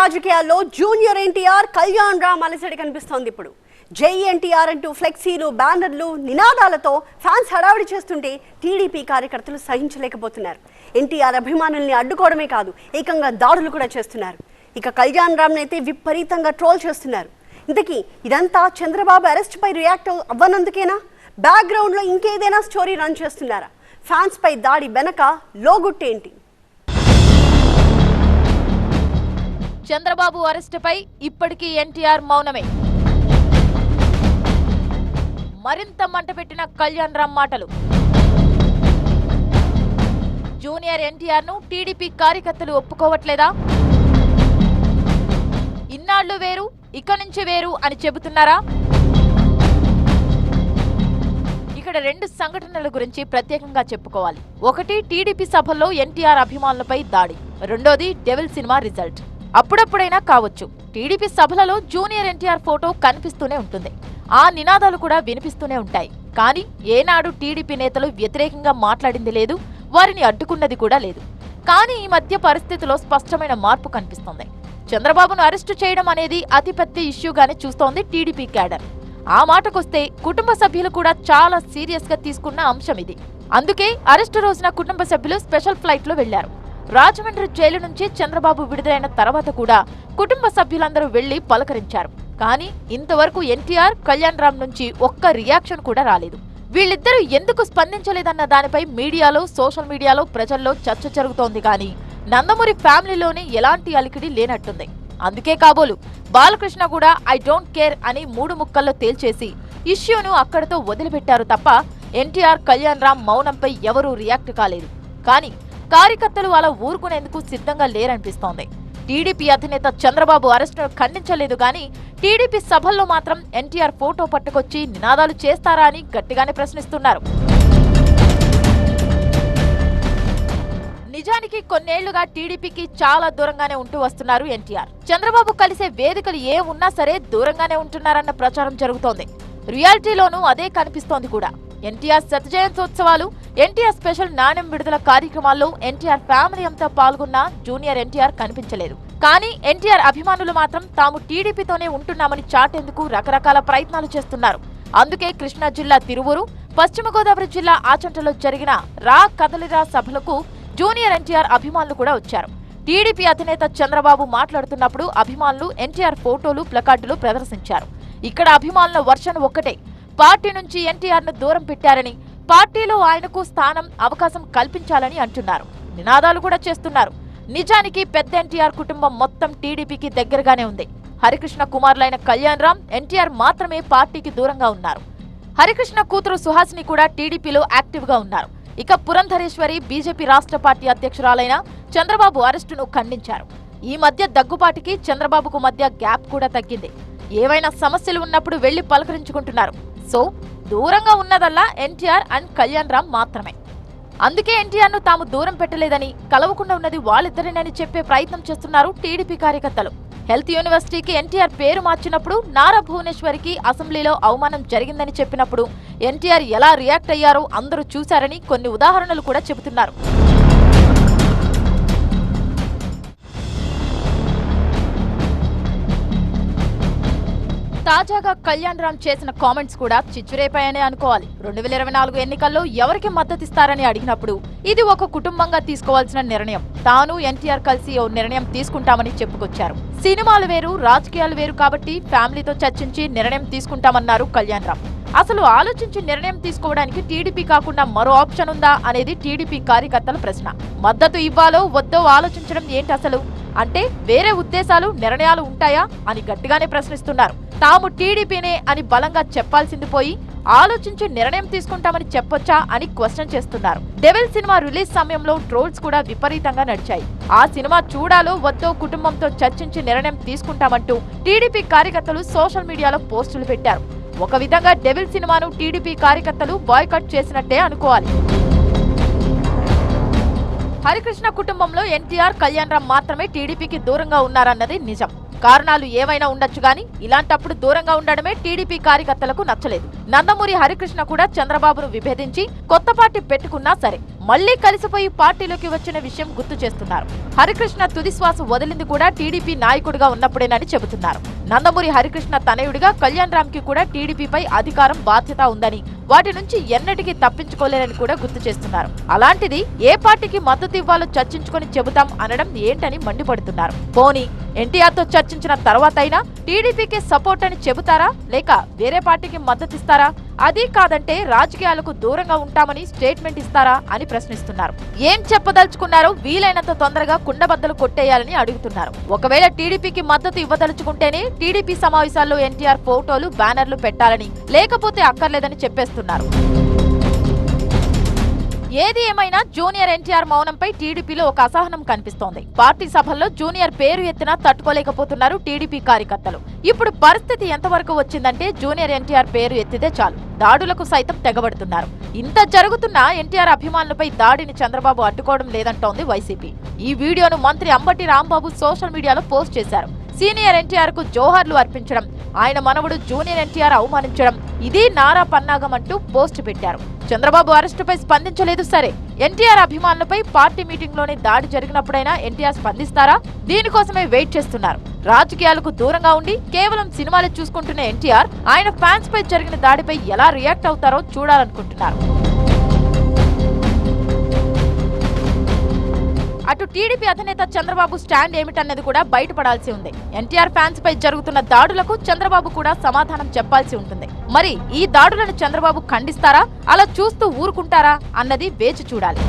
రాజకీయాల్లో జూనియర్ ఎన్టీఆర్ కళ్యాణ్ రామ్ అలసడి కనిపిస్తోంది ఇప్పుడు. జై ఎన్టీఆర్ అంటూ ఫ్లెక్సీలు బ్యానర్లు నినాదాలతో ఫ్యాన్స్ హడావిడి చేస్తుంటే టీడీపీ కార్యకర్తలు సహించలేకపోతున్నారు. ఎన్టీఆర్ అభిమానుల్ని అడ్డుకోవడమే కాదు ఏకంగా దాడులు కూడా చేస్తున్నారు. ఇక కళ్యాణ్ రామ్ని అయితే విపరీతంగా ట్రోల్ చేస్తున్నారు. ఇంతకీ ఇదంతా చంద్రబాబు అరెస్ట్ పై రియాక్ట్ అవ్వనందుకేనా? బ్యాక్గ్రౌండ్లో ఇంకేదైనా స్టోరీ రన్ చేస్తున్నారా? ఫ్యాన్స్ పై దాడి వెనక లోగుట్టేంటి? చంద్రబాబు అరెస్టుపై ఇప్పటికీ ఎన్టీఆర్ మౌనమే. మరింత మంటపెట్టిన కళ్యాణ్ రామ్ మాటలు. జూనియర్ ఎన్టీఆర్ను టీడీపీ కార్యకర్తలు ఒప్పుకోవట్లేదా? ఇన్నాళ్ళు వేరు ఇక నుంచి వేరు అని చెబుతున్నారా? ఇక్కడ రెండు సంఘటనల గురించి ప్రత్యేకంగా చెప్పుకోవాలి. ఒకటి టీడీపీ సభల్లో ఎన్టీఆర్ అభిమానులపై దాడి. రెండోది డెవిల్ సినిమా రిజల్ట్. అప్పుడప్పుడైనా కావచ్చు. టీడీపీ సభలలో జూనియర్ ఎన్టీఆర్ ఫోటో కనిపిస్తూనే ఉంటుంది. ఆ నినాదాలు కూడా వినిపిస్తూనే ఉంటాయి. కానీ ఏనాడు టీడీపీ నేతలు వ్యతిరేకంగా మాట్లాడింది లేదు వారిని అడ్డుకున్నది కూడా లేదు. కానీ ఈ మధ్య పరిస్థితిలో స్పష్టమైన మార్పు కనిపిస్తోంది. చంద్రబాబును అరెస్టు చేయడం అనేది అతిపెద్ద ఇష్యూగానే చూస్తోంది టీడీపీ క్యాడర్. ఆ మాటకొస్తే కుటుంబ సభ్యులు కూడా చాలా సీరియస్గా తీసుకున్న అంశం ఇది. అందుకే అరెస్టు రోజున కుటుంబ సభ్యులు స్పెషల్ ఫ్లైట్లో వెళ్ళారు రాజమండ్రి జైలు నుంచి చంద్రబాబు విడుదలైన తర్వాత కూడా కుటుంబ సభ్యులందరూ వెళ్ళి పలకరించారు. కానీ ఇంతవరకు ఎన్టీఆర్ కళ్యాణ్ రామ్ నుంచి ఒక్క రియాక్షన్ కూడా రాలేదు. వీళ్ళిద్దరూ ఎందుకు స్పందించలేదన్న దానిపై మీడియాలో సోషల్ మీడియాలో ప్రజల్లో చర్చ జరుగుతోంది కానీ నందమూరి ఫ్యామిలీలోనే ఎలాంటి అలికిడి లేనట్టుంది. అందుకే కాబోలు బాలకృష్ణ కూడా ఐ డోంట్ కేర్ అని మూడు ముక్కల్లో తేల్చేసి ఇష్యూను అక్కడితో వదిలిపెట్టారు తప్ప ఎన్టీఆర్ కళ్యాణ్ రామ్ మౌనంపై ఎవరూ రియాక్ట్ కాలేదు. కానీ కార్యకర్తలు అలా ఊరుకునేందుకు సిద్ధంగా లేరనిపిస్తోంది. టీడీపీ అధినేత చంద్రబాబు అరెస్టును ఖండించలేదు గాని టీడీపీ సభల్లో మాత్రం ఎన్టీఆర్ ఫోటో పట్టుకొచ్చి నినాదాలు చేస్తారా అని గట్టిగానే ప్రశ్నిస్తున్నారు. నిజానికి కొన్నేళ్ళుగా టీడీపీకి చాలా దూరంగానే ఉంటూ వస్తున్నారు ఎన్టీఆర్. చంద్రబాబు కలిసే వేదికలు ఏ ఉన్నా సరే దూరంగానే ఉంటున్నారన్న ప్రచారం జరుగుతోంది. రియాలిటీలోనూ అదే కనిపిస్తోంది కూడా. ఎన్టీఆర్ శత జయంత్యోత్సవాలు ఎన్టీఆర్ స్పెషల్ నాణ్యం విడుదల కార్యక్రమాల్లో ఎన్టీఆర్ ఫ్యామిలీ అంతా పాల్గొన్న జూనియర్ ఎన్టీఆర్ కనిపించలేదు. కానీ ఎన్టీఆర్ అభిమానులు మాత్రం తాము టీడీపీతోనే ఉంటున్నామని చాటేందుకు రకరకాల ప్రయత్నాలు చేస్తున్నారు. అందుకే కృష్ణా జిల్లా తిరువూరు పశ్చిమ గోదావరి జిల్లా ఆచంటలో జరిగిన రా కదలిరా సభలకు జూనియర్ ఎన్టీఆర్ అభిమానులు కూడా వచ్చారు. టీడీపీ అధినేత చంద్రబాబు మాట్లాడుతున్నప్పుడు అభిమానులు ఎన్టీఆర్ ఫోటోలు ప్లకార్డులు ప్రదర్శించారు. ఇక్కడ అభిమానుల వర్షన్ ఒక్కటే. పార్టీ నుంచి ఎన్టీఆర్ను దూరం పెట్టారని పార్టీలో ఆయనకు స్థానం అవకాశం కల్పించాలని అంటున్నారు. నినాదాలు కూడా చేస్తున్నారు. నిజానికి పెద్ద ఎన్టీఆర్ కుటుంబం మొత్తం టీడీపీకి దగ్గరగానే ఉంది. హరికృష్ణ కుమారులైన కళ్యాణ్ రామ్ ఎన్టీఆర్ మాత్రమే పార్టీకి దూరంగా ఉన్నారు. హరికృష్ణ కూతురు సుహాసిని కూడా టీడీపీలో యాక్టివ్గా ఉన్నారు. ఇక పురంధరేశ్వరి బీజేపీ రాష్ట్ర పార్టీ అధ్యక్షురాలైన చంద్రబాబు అరెస్టును ఖండించారు. ఈ మధ్య దగ్గుబాటికి చంద్రబాబుకు మధ్య గ్యాప్ కూడా తగ్గింది. ఏవైనా సమస్యలు ఉన్నప్పుడు వెళ్ళి పలకరించుకుంటున్నారు. సో దూరంగా ఉన్నదల్లా ఎన్టీఆర్ అండ్ కళ్యాణ్ రామ్ మాత్రమే. అందుకే ఎన్టీఆర్ను తాము దూరం పెట్టలేదని కలవకుండా ఉన్నది వాళ్ళిద్దరేనని చెప్పే ప్రయత్నం చేస్తున్నారు టీడీపీ కార్యకర్తలు. హెల్త్ యూనివర్సిటీకి ఎన్టీఆర్ పేరు మార్చినప్పుడు నారా భువనేశ్వరికి అసెంబ్లీలో అవమానం జరిగిందని చెప్పినప్పుడు ఎన్టీఆర్ ఎలా రియాక్ట్ అయ్యారో అందరూ చూశారని కొన్ని ఉదాహరణలు కూడా చెబుతున్నారు. తాజాగా కళ్యాణ్ రామ్ చేసిన కామెంట్స్ కూడా చిచ్చురేపాయనే అనుకోవాలి. రెండు వేల ఇరవై నాలుగు ఎన్నికల్లో ఎవరికి మద్దతిస్తారని అడిగినప్పుడు ఇది ఒక కుటుంబంగా తీసుకోవాల్సిన నిర్ణయం. తాను ఎన్టీఆర్ కలిసి ఓ నిర్ణయం తీసుకుంటామని చెప్పుకొచ్చారు. సినిమాలు వేరు రాజకీయాలు వేరు కాబట్టి ఫ్యామిలీతో చర్చించి నిర్ణయం తీసుకుంటామన్నారు కళ్యాణ్ రామ్. అసలు ఆలోచించి నిర్ణయం తీసుకోవడానికి టీడీపీ కాకుండా మరో ఆప్షన్ ఉందా అనేది టీడీపీ కార్యకర్తల ప్రశ్న. మద్దతు ఇవ్వాలో వద్దో ఆలోచించడం ఏంటి అసలు? అంటే వేరే ఉద్దేశాలు నిర్ణయాలు ఉంటాయా అని గట్టిగానే ప్రశ్నిస్తున్నారు. తాము టీడీపీనే అని బలంగా చెప్పాల్సింది పోయి ఆలోచించి నిర్ణయం తీసుకుంటామని చెప్పొచ్చా అని క్వశ్చన్ చేస్తున్నారు. డెవిల్ సినిమా రిలీజ్ సమయంలో ట్రోల్స్ కూడా విపరీతంగా నడిచాయి. ఆ సినిమా చూడాలో వద్దో కుటుంబంతో చర్చించి నిర్ణయం తీసుకుంటామంటూ టీడీపీ కార్యకర్తలు సోషల్ మీడియాలో పోస్టులు పెట్టారు. ఒక విధంగా డెవిల్ సినిమాను టీడీపీ కార్యకర్తలు బాయ్కట్ చేసినట్టే అనుకోవాలి. హరికృష్ణ కుటుంబంలో ఎన్టీఆర్ కళ్యాణ్ రామ్ మాత్రమే టీడీపీకి దూరంగా ఉన్నారన్నది నిజం. కారణాలు ఏవైనా ఉండొచ్చు గాని ఇలాంటప్పుడు దూరంగా ఉండడమే టీడీపీ కార్యకర్తలకు నచ్చలేదు. నందమూరి హరికృష్ణ కూడా చంద్రబాబును విభేదించి కొత్త పార్టీ పెట్టుకున్నా సరే మళ్ళీ కలిసిపోయి పార్టీలోకి వచ్చిన విషయం గుర్తు చేస్తున్నారు. హరికృష్ణ తుది శ్వాస వదిలింది కూడా టీడీపీ నాయకుడిగా ఉన్నప్పుడేనని చెబుతున్నారు. నందమూరి హరికృష్ణ తనయుడిగా కళ్యాణ్ రామ్కి కూడా టీడీపీపై అధికారం బాధ్యత ఉందని వాటి నుంచి ఎన్నటికీ తప్పించుకోలేనని కూడా గుర్తు చేస్తున్నారు. అలాంటిది ఏ పార్టీకి మద్దతు ఇవ్వాలో చర్చించుకొని చెబుతాం అనడం ఏంటని మండిపడుతున్నారు. పోనీ ఎన్టీఆర్తో చర్చించిన చర్చించిన తర్వాతైనా టీడీపీకి సపోర్ట్ అని చెబుతారా? లేక వేరే పార్టీకి మద్దతిస్తారా? అది కాదంటే రాజకీయాలకు దూరంగా ఉంటామని స్టేట్మెంట్ ఇస్తారా అని ప్రశ్నిస్తున్నారు. ఏం చెప్పదలుచుకున్నారో వీలైనంత తొందరగా కుండబద్దలు కొట్టేయాలని అడుగుతున్నారు. ఒకవేళ టీడీపీకి మద్దతు ఇవ్వదలుచుకుంటేనే టీడీపీ సమావేశాల్లో ఎన్టీఆర్ ఫోటోలు బ్యానర్లు పెట్టాలని లేకపోతే అక్కర్లేదని చెప్పేస్తున్నారు. ఏది ఏమైనా జూనియర్ ఎన్టీఆర్ మౌనంపై టీడీపీలో ఒక అసహనం కనిపిస్తోంది. పార్టీ సభల్లో జూనియర్ పేరు ఎత్తినా తట్టుకోలేకపోతున్నారు టీడీపీ కార్యకర్తలు. ఇప్పుడు పరిస్థితి ఎంతవరకు వచ్చిందంటే జూనియర్ ఎన్టీఆర్ పేరు ఎత్తితే చాలు. దాడులకు సైతం తెగబడుతున్నారు. ఇంత జరుగుతున్నా ఎన్టీఆర్ అభిమానులపై దాడిని చంద్రబాబు అడ్డుకోవడం లేదంటోంది వైసీపీ. ఈ వీడియోను మంత్రి అంబటి రాంబాబు సోషల్ మీడియాలో పోస్ట్ చేశారు. సీనియర్ ఎన్టీఆర్కు జోహార్లు అర్పించడం ఆయన మనవడు జూనియర్ ఎన్టీఆర్ అవమానించడం ఇది నారా పన్నాగం అంటూ పోస్ట్ పెట్టారు. చంద్రబాబు అరెస్టుపై స్పందించలేదు సరే. ఎన్టీఆర్ అభిమానులపై పార్టీ మీటింగ్లోనే దాడి జరిగినప్పుడైనా ఎన్టీఆర్ స్పందిస్తారా? దీనికోసమే వెయిట్ చేస్తున్నారు. రాజకీయాలకు దూరంగా ఉండి కేవలం సినిమాలు చూసుకుంటున్న ఎన్టీఆర్ ఆయన ఫ్యాన్స్ పై జరిగిన దాడిపై ఎలా రియాక్ట్ అవుతారో చూడాలనుకుంటున్నారు. అటు టీడీపీ అధినేత చంద్రబాబు స్టాండ్ ఏమిటన్నది కూడా బయటపడాల్సి ఉంది. ఎన్టీఆర్ ఫ్యాన్స్ పై జరుగుతున్న దాడులకు చంద్రబాబు కూడా సమాధానం చెప్పాల్సి ఉంటుంది. మరి ఈ దాడులను చంద్రబాబు ఖండిస్తారా? అలా చూస్తూ ఊరుకుంటారా? అన్నది వేచి చూడాలి.